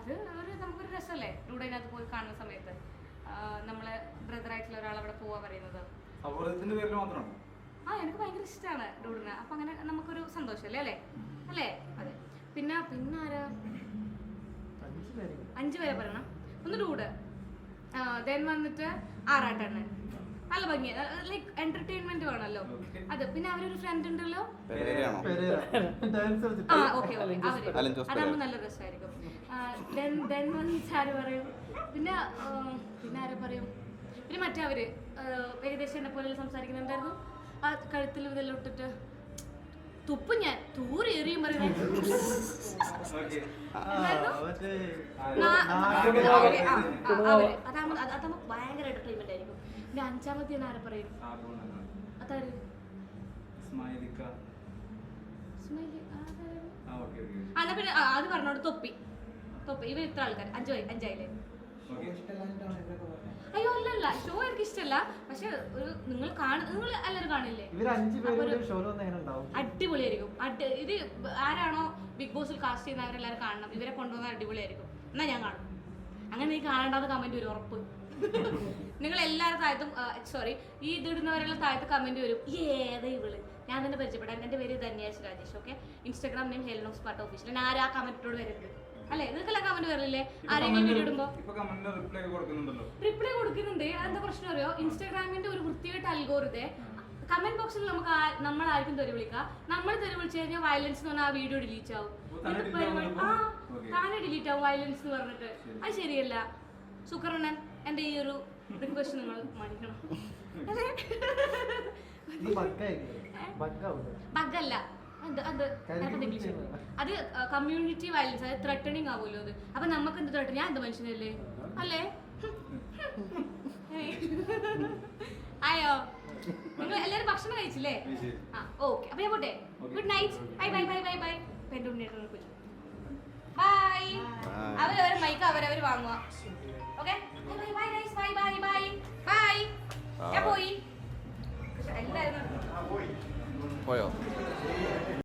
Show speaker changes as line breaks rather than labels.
അത് ഒരു നമുക്കൊരു രസമല്ലേ? ഡൂഡ് അതിനകത്ത് പോയി കാണുന്ന സമയത്ത്. നമ്മളെ ബ്രദർ ആയിട്ടുള്ള ഒരാൾ അവിടെ പോവാ പറയുന്നത്. ആ എനിക്ക് ഭയങ്കര ഇഷ്ടമാണ് ഡൂഡിനെ അപ്പൊ അങ്ങനെ നമുക്കൊരു സന്തോഷമല്ലേ അല്ലേ? അല്ലേ? അതെ. പിന്നെ പിന്നെ ആരാ?
അഞ്ച് പേര്.
അഞ്ചു പേരെ പറയണം. ഒന്ന് ഡൂഡ് ദെൻ വന്നിട്ട് ആറാട്ടണ്ണൻ. നല്ല ഭംഗിയാണ് ലൈക് എന്റർടൈൻമെന്റ്
വേണല്ലോ.
അത് പിന്നെ അവരൊരു ഫ്രണ്ട് ഉണ്ടല്ലോ? ആ ഓക്കെ ഓക്കെ അവർ.
പെരേര.
നല്ല രസമായിരിക്കും. ദെൻ ദെൻ വന്നിട്ട് ആര് പറയും? പിന്നെ പിന്നെ ആരും പറയും? പിന്നെ മറ്റേ അവർ ഏകദേശം എന്നെ പോലെ സംസാരിക്കുന്നുണ്ടായിരുന്നു ആ കഴുത്തിൽ ഇതെല്ലാം ഇട്ടിട്ട് തുപ്പും ഞാൻ. തൂറി എറിയും പറയുന്നത്. അതാകുമ്പോ അത് നമുക്ക് ഭയങ്കര എന്റർടൈൻമെന്റ് ആയിരിക്കും. പിന്നെ അഞ്ചാമത്തെ ഞാൻ ആരെ പറയും. അതാര്.
ആ,
പിന്നെ അത് പറഞ്ഞോട് തൊപ്പി. തൊപ്പി. ഇവർ ഇത്ര ആൾക്കാർ അഞ്ചു അഞ്ചായില്ലേ. അയ്യോ അല്ലല്ല. ഷോ എനിക്ക് ഇഷ്ടമല്ല പക്ഷെ ഒരു നിങ്ങൾ കാണ നിങ്ങൾ എല്ലാവരും കാണില്ലേ?
ഇവർ അഞ്ച് പേരും
ഒരു-
വന്ന് എങ്ങനെ ഉണ്ടാവും?
അടിപൊളിയായിരിക്കും. അടി ഇത് ആരാണോ ബിഗ് ബോസിൽ കാസ്റ്റ് ചെയ്യുന്ന അവരെല്ലാവരും കാണണം. ഇവരെ കൊണ്ടുവന്നാൽ അടിപൊളിയായിരിക്കും. എന്നാ ഞാൻ കാണും. അങ്ങനെ നീ കാണേണ്ടാന്ന് കമന്റ് വരും ഉറപ്പ്. നിങ്ങൾ എല്ലാവരും താഴത്തും സോറി ഈ ഇതിടുന്നവരെല്ലാം താഴത്ത് കമന്റ് വരും. ഏതാ ഇവൾ? ഞാൻ തന്നെ പരിചയപ്പെടാൻ എന്റെ പേര് Dhanyash Rajesh okay Instagram name ഹെൽനോസ് പാട്ട് ഓഫീസിൽ ഞാൻ ആരും ആ കമന്റിനോട് വരരുത്. അല്ലേ? നിങ്ങൾക്കെല്ലാം കമന്റ് വരില്ലേ? ആരെങ്കിലും വീഡിയോ ഇടുമ്പോ?
റിപ്ലൈ
കൊടുക്കുന്നുണ്ട്. അതെന്താ പ്രശ്നം അറിയോ? ഇൻസ്റ്റാഗ്രാമിന്റെ ഒരു വൃത്തിയായിട്ട് അൽഗോറിതെ കമന്റ് ബോക്സിൽ നമുക്ക് നമ്മൾ ആർക്കും തെറി വിളിക്കാം. നമ്മൾ തെറി വിളിച്ചു കഴിഞ്ഞാൽ വയലൻസ് എന്ന് പറഞ്ഞാൽ ആ വീഡിയോ ഡിലീറ്റ് ആവും. ആ. താനെ ഡിലീറ്റ് ആവും വയലൻസ് എന്ന് പറഞ്ഞിട്ട്. അത് ശരിയല്ല. സുക്കരണൻ എന്റെ ഈ ഒരു റിക്വസ്റ്റ് നിങ്ങൾ മാനിക്കണം. ബഗ്ഗല്ല അത് കമ്മ്യൂണിറ്റി വയലൻസ് അത് ത്രട്ടണിങ് ആവുമല്ലോ അത് അപ്പൊ നമുക്ക് എന്ത് ത്രട്ടണി ഞാൻ എന്ത് മനുഷ്യനല്ലേ? അല്ലേ? നിങ്ങൾ എല്ലാവരും ഭക്ഷണം കഴിച്ചില്ലേ? ആ ഓക്കെ അപ്പൊ ഞാൻ പോട്ടെ. Good night bye bye bye bye bye പെണ്ണുണ്ണിട്ട് കുഞ്ഞു ബൈ അവരവർ മൈക്ക് അവരവർ വാങ്ങുക okay bye bye bye bye bye bye ഞാൻ പോയി.